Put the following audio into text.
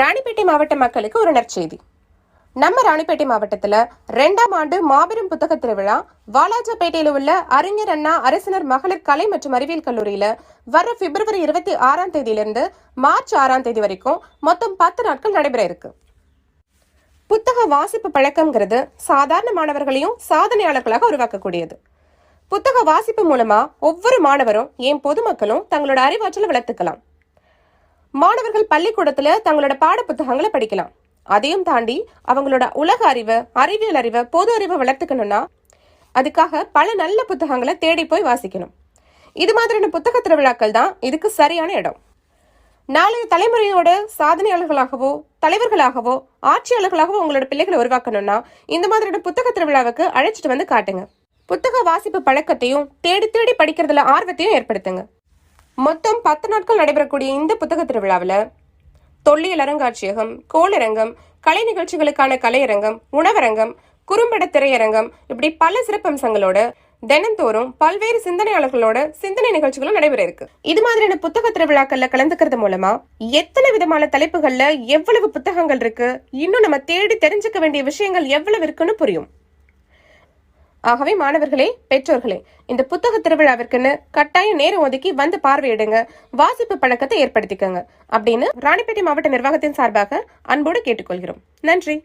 ராணிப்பேட்டை மாவட்ட மக்களுக்கு ஒரு நற்செய்தி நம்ம ராணிப்பேட்டை மாவட்டத்தில் ரெண்டாம் ஆண்டு மாபெரும் புத்தக திருவிழா வாலாஜாப்பேட்டையில் உள்ள அறிஞர் அண்ணா அரசினர் மகளிர் கலை மற்றும் அறிவியல் கல்லூரியில் வர பிப்ரவரி இருபத்தி ஆறாம் தேதியிலிருந்து மார்ச் ஆறாம் தேதி வரைக்கும் மொத்தம் பத்து நாட்கள் நடைபெற இருக்கு. புத்தக வாசிப்பு பழக்கம்ங்கிறது சாதாரண மாணவர்களையும் சாதனையாளர்களாக உருவாக்கக்கூடியது. புத்தக வாசிப்பு மூலமா ஒவ்வொரு மாணவரும் ஏன் பொதுமக்களும் தங்களோட அறிவாற்றலை வளர்த்துக்கலாம். மாணவர்கள் பள்ளிக்கூடத்துல தங்களோட பாட புத்தகங்களை படிக்கலாம். அதையும் தாண்டி அவங்களோட உலக அறிவை அறிவியல் அறிவை பொது அறிவை வளர்த்துக்கணும்னா அதுக்காக பல நல்ல புத்தகங்களை தேடி போய் வாசிக்கணும். இது மாதிரியான புத்தக திருவிழாக்கள் தான் இதுக்கு சரியான இடம். நாளைய தலைமுறையோட சாதனையாளர்களாகவோ தலைவர்களாகவோ ஆட்சியாளர்களாகவோ உங்களோட பிள்ளைகளை உருவாக்கணும்னா இந்த மாதிரியான புத்தக திருவிழாவுக்கு அழைச்சிட்டு வந்து காட்டுங்க. புத்தக வாசிப்பு பழக்கத்தையும் தேடி தேடி படிக்கிறதுல ஆர்வத்தையும் ஏற்படுத்துங்க. மொத்தம் பத்து நாட்கள் நடைபெறக்கூடிய இந்த புத்தக திருவிழாவில் தொல்லியல் அருங்காட்சியகம் கோளரங்கம் கலை நிகழ்ச்சிகளுக்கான கலையரங்கம் உணவரங்கம் குறும்பட திரையரங்கம் இப்படி பல சிறப்பம்சங்களோட தினந்தோறும் பல்வேறு சிந்தனையாளர்களோட சிந்தனை நிகழ்ச்சிகளும் நடைபெற இருக்கு. இது மாதிரியான புத்தக திருவிழாக்கள்ல கலந்துக்கிறது மூலமா எத்தனை விதமான தலைப்புகள்ல எவ்வளவு புத்தகங்கள் இருக்கு இன்னும் நம்ம தேடி தெரிஞ்சுக்க வேண்டிய விஷயங்கள் எவ்வளவு இருக்குன்னு புரியும். ஆகவே மாணவர்களே பெற்றோர்களே இந்த புத்தக திருவிழாவிற்குன்னு கட்டாயம் நேரம் ஒதுக்கி வந்து பார்வையிடுங்க. வாசிப்பு பழக்கத்தை ஏற்படுத்திக்கங்க. அப்படின்னு ராணிப்பேட்டை மாவட்ட நிர்வாகத்தின் சார்பாக அன்போடு கேட்டுக்கொள்கிறோம். நன்றி.